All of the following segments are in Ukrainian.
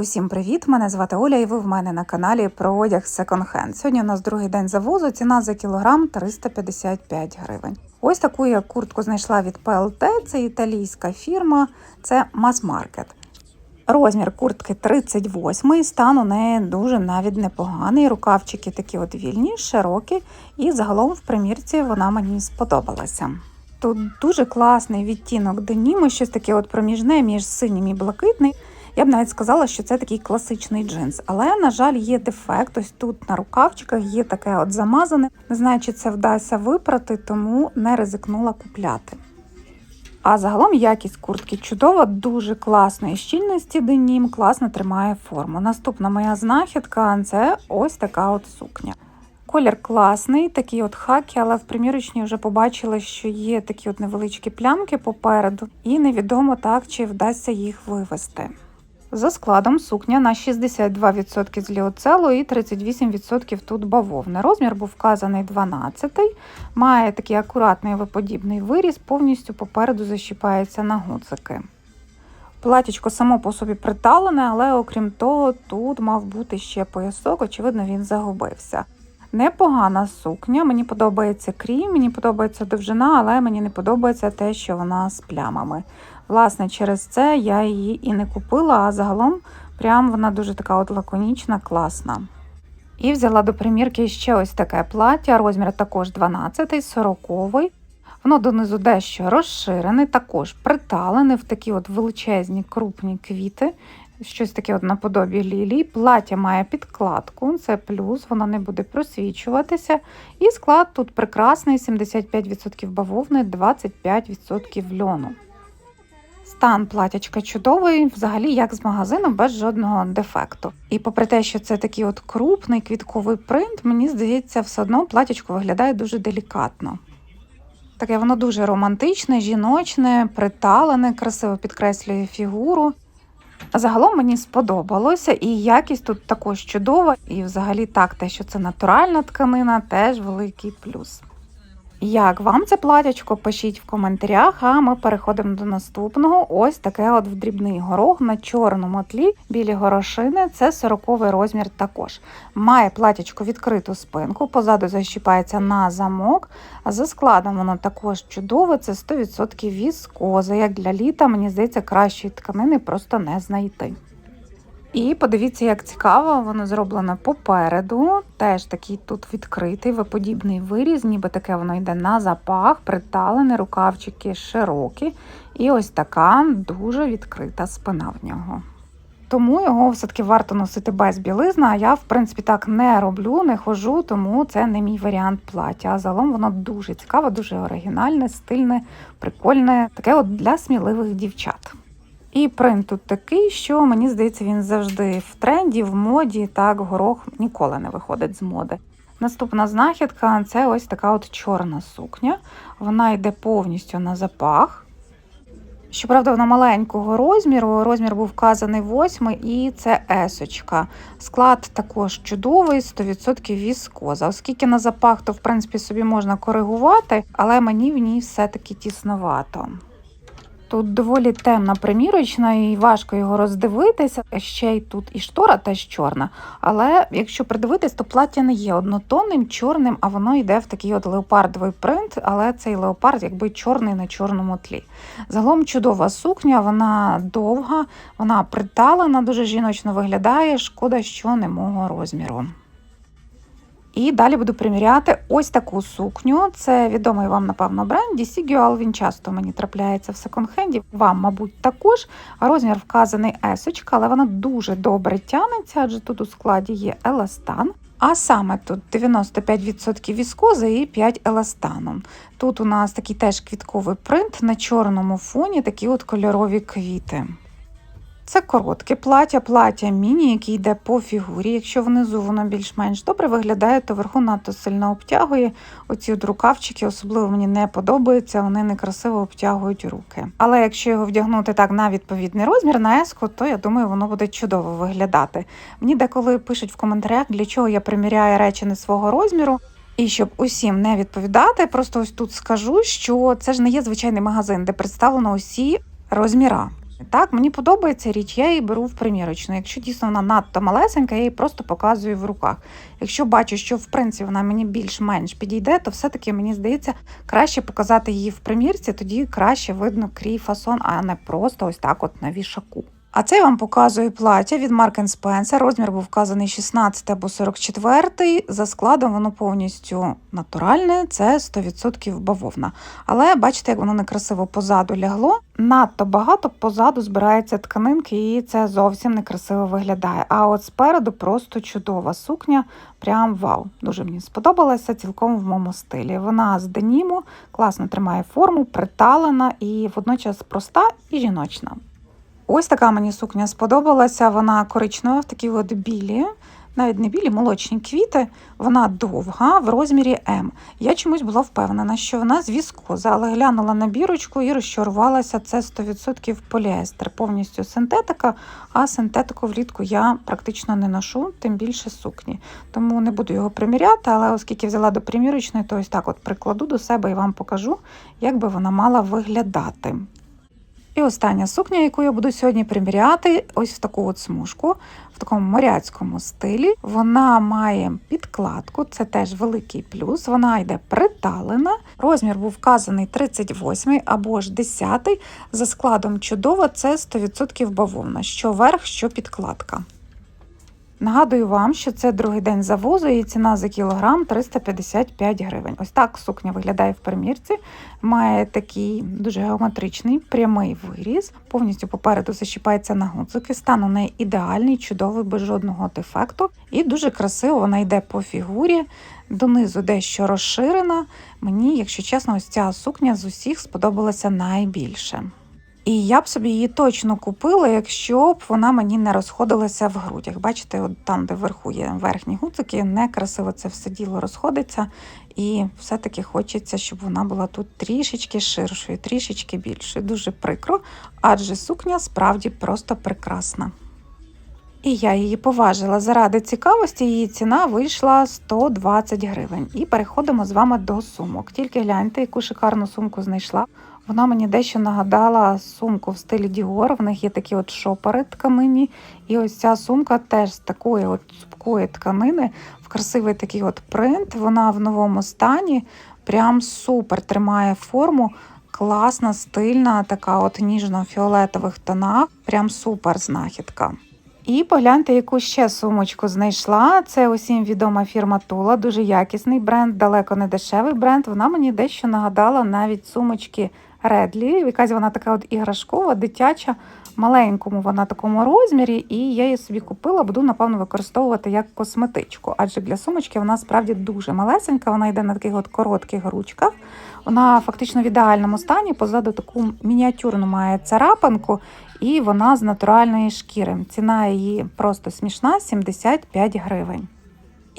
Усім привіт! Мене звати Оля, і ви в мене на каналі про одяг Hand. Сьогодні у нас другий день завозу. Ціна за кілограм 355 гривень. Ось таку я куртку знайшла від PLT, це італійська фірма, це мас-маркет. Розмір куртки 38, стан у неї дуже навіть непоганий. Рукавчики такі от вільні, широкі, і загалом в примірці вона мені сподобалася. Тут дуже класний відтінок деніму, щось таке от проміжне між синім і блакитним. Я б навіть сказала, що це такий класичний джинс. Але, на жаль, є дефект. Ось тут на рукавчиках є таке от замазане. Не знаю, чи це вдасться випрати, тому не ризикнула купляти. А загалом якість куртки чудова, дуже класної щільності денім, класно тримає форму. Наступна моя знахідка це ось така от сукня. Колір класний, такий от хакі, але в примірочній вже побачила, що є такі от невеличкі плямки попереду, і невідомо так, чи вдасться їх вивести. За складом сукня на 62% з ліоцелу і 38% тут бавовни. Розмір був вказаний 12 має такий акуратний виподібний виріз, повністю попереду защіпається на гудзики. Платічко само по собі приталене, але окрім того, тут мав бути ще поясок, очевидно, він загубився. Непогана сукня, мені подобається крім, мені подобається довжина, але мені не подобається те, що вона з плямами. Власне, через це я її і не купила, а загалом прям вона дуже така от лаконічна, класна. І взяла до примірки ще ось таке плаття, розмір також 12 40 Воно донизу дещо розширене, також приталене в такі от величезні крупні квіти, щось таке от наподобі лілій. Плаття має підкладку, це плюс, воно не буде просвічуватися. І склад тут прекрасний: 75% бавовни, 25% льону. Стан платячка чудовий, взагалі як з магазину, без жодного дефекту. І попри те, що це такий от крупний квітковий принт, мені здається, все одно платячко виглядає дуже делікатно. Таке воно дуже романтичне, жіночне, приталене, красиво підкреслює фігуру. А загалом мені сподобалося, і якість тут також чудова, і взагалі так, те, що це натуральна тканина, теж великий плюс. Як вам це платячко? Пишіть в коментарях, а ми переходимо до наступного. Ось таке от в дрібний горох на чорному тлі білі горошини. Це 40 розмір також. Має платячко відкриту спинку, позаду защіпається на замок. За складом воно також чудове, це 100% віскоза. Як для літа, мені здається, кращої тканини просто не знайти. І подивіться, як цікаво, воно зроблено попереду. Теж такий тут відкритий, виподібний виріз, ніби таке воно йде на запах, приталене, рукавчики широкі. І ось така дуже відкрита спина в нього. Тому його все-таки варто носити без білизни, а я, в принципі, так не роблю, не хожу, тому це не мій варіант плаття. А загалом воно дуже цікаве, дуже оригінальне, стильне, прикольне, таке от для сміливих дівчат. І принт тут такий, що мені здається, він завжди в тренді, в моді. Так, горох ніколи не виходить з моди. Наступна знахідка це ось така от чорна сукня. Вона йде повністю на запах. Щоправда, вона маленького розміру. Розмір був вказаний 8 і це есочка. Склад також чудовий, 100% віскоза. Оскільки на запах, то в принципі собі можна коригувати, але мені в ній все-таки тісновато. Тут доволі темна примірочна і важко його роздивитися. Ще й тут і штора теж чорна. Але якщо придивитись, то плаття не є однотонним, чорним, а воно йде в такий от леопардовий принт, але цей леопард якби чорний на чорному тлі. Загалом чудова сукня, вона довга, вона приталена, дуже жіночно виглядає. Шкода, що не мого розміру. І далі буду приміряти ось таку сукню. Це відомий вам, напевно, бренд DC Gual. Він часто мені трапляється в секонд-хенді. Вам, мабуть, також. Розмір вказаний есочка, але вона дуже добре тянеться, адже тут у складі є еластан. А саме тут 95% віскози і 5 еластану. Тут у нас такий теж квітковий принт на чорному фоні, такі от кольорові квіти. Це коротке плаття, плаття міні, яке йде по фігурі. Якщо внизу воно більш-менш добре виглядає, то вверху надто сильно обтягує. Оці от рукавчики особливо мені не подобаються, вони некрасиво обтягують руки. Але якщо його вдягнути так на відповідний розмір, на еску, то я думаю, воно буде чудово виглядати. Мені деколи пишуть в коментарях, для чого я приміряю речі не свого розміру. І щоб усім не відповідати, просто ось тут скажу, що це ж не є звичайний магазин, де представлено усі розміра. Так, мені подобається річ, я її беру в примірочну. Якщо дійсно вона надто малесенька, я її просто показую в руках. Якщо бачу, що в принципі вона мені більш-менш підійде, то все-таки мені здається краще показати її в примірці, тоді краще видно крій фасон, а не просто ось так от на вішаку. А це я вам показую плаття від Mark Spencer. Розмір був вказаний 16 або 44. За складом воно повністю натуральне, це 100% бавовна. Але бачите, як воно некрасиво позаду лягло. Надто багато позаду збирається тканинки, і це зовсім некрасиво виглядає. А от спереду просто чудова сукня. Прям вау. Дуже мені сподобалася цілком в моєму стилі. Вона з деніму, класно тримає форму, приталена і водночас проста і жіночна. Ось така мені сукня сподобалася. Вона коричнева такі от білі, навіть не білі, молочні квіти. Вона довга в розмірі М. Я чомусь була впевнена, що вона з віскоза, але глянула на бірочку і розчарувалася. Це 100% поліестер, повністю синтетика, а синтетику влітку я практично не ношу, тим більше сукні. Тому не буду його приміряти, але оскільки взяла до примірочної, то ось так от прикладу до себе і вам покажу, як би вона мала виглядати. І остання сукня, яку я буду сьогодні приміряти, ось в таку от смужку, в такому моряцькому стилі. Вона має підкладку, це теж великий плюс. Вона йде приталена. Розмір був вказаний 38 або ж 10 За складом чудово, це 100% бавовна, що верх, що підкладка. Нагадую вам, що це другий день завозу і ціна за кілограм 355 гривень. Ось так сукня виглядає в примірці. Має такий дуже геометричний прямий виріз. Повністю попереду защіпається на гудзики. Стан у неї ідеальний, чудовий, без жодного дефекту. І дуже красиво вона йде по фігурі. Донизу дещо розширена. Мені, якщо чесно, ось ця сукня з усіх сподобалася найбільше. І я б собі її точно купила, якщо б вона мені не розходилася в грудях. Бачите, от там, де вверху є верхні гуцики, некрасиво це все діло розходиться. І все-таки хочеться, щоб вона була тут трішечки ширшою, трішечки більшою. Дуже прикро, адже сукня справді просто прекрасна. І я її поважила. Заради цікавості її ціна вийшла 120 гривень. І переходимо з вами до сумок. Тільки гляньте, яку шикарну сумку знайшла. Вона мені дещо нагадала сумку в стилі Dior. В них є такі от шопери тканині. І ось ця сумка теж з такої от цупкої тканини, в красивий такий от принт. Вона в новому стані. Прям супер тримає форму. Класна, стильна, така от ніжно-фіолетових тонах. Прям супер знахідка. І погляньте, яку ще сумочку знайшла. Це усім відома фірма Тула, дуже якісний бренд, далеко не дешевий бренд. Вона мені дещо нагадала навіть сумочки Редлі. Якась вона така от іграшкова, дитяча, маленькому вона такому розмірі, і я її собі купила, буду, напевно, використовувати як косметичку. Адже для сумочки вона справді дуже малесенька, вона йде на таких от коротких ручках. Вона фактично в ідеальному стані, позаду таку мініатюрну має царапинку, і вона з натуральної шкіри. Ціна її просто смішна 75 гривень.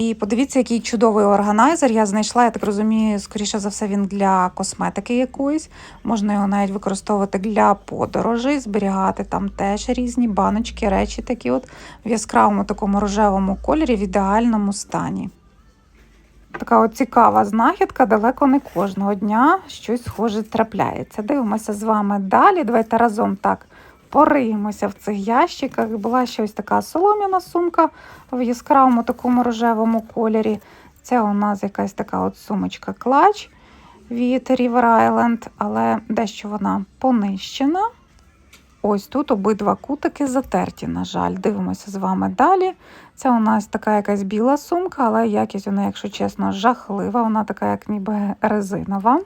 І подивіться, який чудовий органайзер. Я знайшла, я так розумію, скоріше за все, він для косметики якоїсь. Можна його навіть використовувати для подорожей, зберігати там теж різні баночки, речі такі от в яскравому такому рожевому кольорі, в ідеальному стані. Така от цікава знахідка, далеко не кожного дня щось схоже трапляється. Дивимося з вами далі. Давайте разом так пориємося в цих ящиках. Була ще ось така солом'яна сумка в яскравому такому рожевому кольорі. Це у нас якась така от сумочка клач від River Island, але дещо вона понищена. Ось тут обидва кутики затерті, на жаль. Дивимося з вами далі. Це у нас така якась біла сумка, але якість вона, якщо чесно, жахлива. Вона така, як ніби резинова.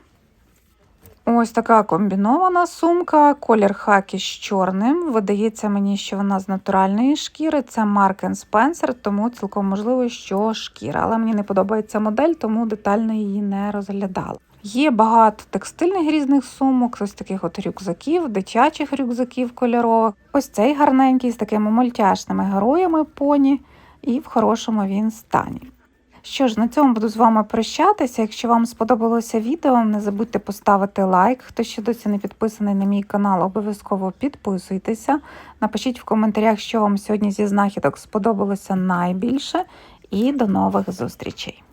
Ось така комбінована сумка, колір хакі з чорним. Видається мені, що вона з натуральної шкіри. Це Mark Spencer, тому цілком можливо, що шкіра. Але мені не подобається модель, тому детально її не розглядала. Є багато текстильних різних сумок, ось таких от рюкзаків, дитячих рюкзаків кольорових. Ось цей гарненький з такими мультяшними героями поні, і в хорошому він стані. Що ж, на цьому буду з вами прощатися. Якщо вам сподобалося відео, не забудьте поставити лайк. Хто ще досі не підписаний на мій канал, обов'язково підписуйтеся. Напишіть в коментарях, що вам сьогодні зі знахідок сподобалося найбільше. І до нових зустрічей!